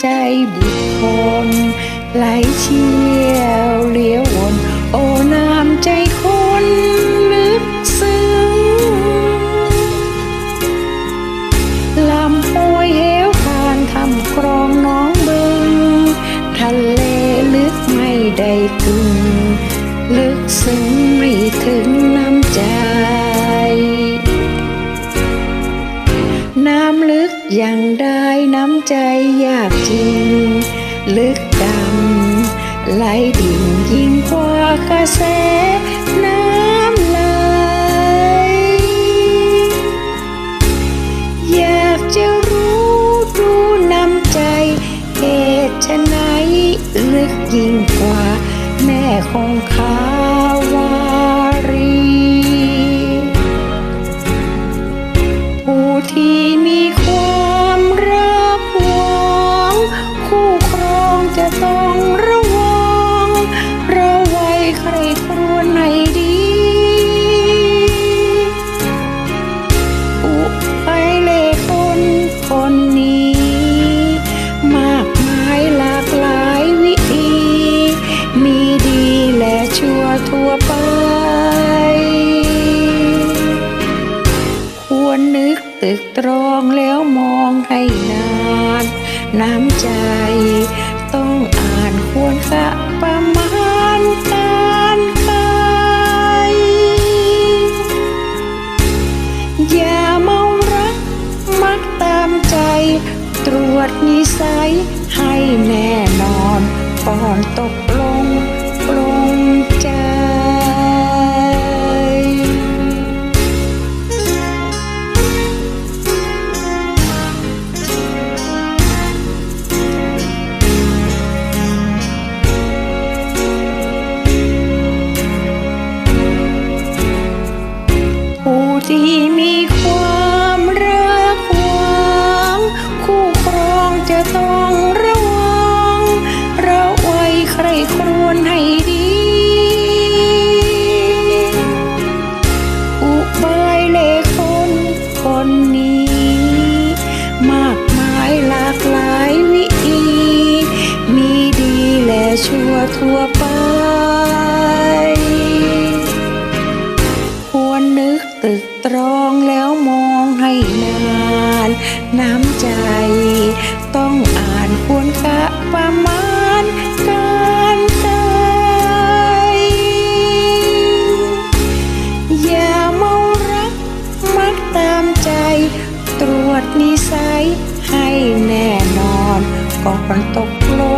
ใจบุคคลไหลเชี่ยวเลี้ยววนโอ้น้ำใจคนลึกซึ้งลำห้วยเหวคานทำกรองน้องบึงทะเลลึกไม่ได้กึ่ จริง ลึกดำไหลดิ่งยิ่งกว่ากระแสน้ำไหลอยากจะรู้ดูน้ำใจเหตุไฉนลึกยิ่งกว่า แม่คงคาวา ให้นาน น้ำใจ ต้องอ่านควรค่าประมาณการใครอย่าเมารัก มักตามใจ ตรวจนิสัยให้แน่นอน ก่อนตกลง ที่มีความรักหวังคู่ครองจะต้องระวังระไว้ใครครวญให้ดี อุบายเลคนคนนี้ มากมายหลากหลายวิธี มีดีและชั่วทั่ว ไปควรนึกตึกตรองแล้วมองให้นาน น้ำใจ ต้องอ่านควรค่าประมาณการใจอย่าเมารักมักตามใจ ตรวจนิสัยให้แน่นอนก่อนตกลง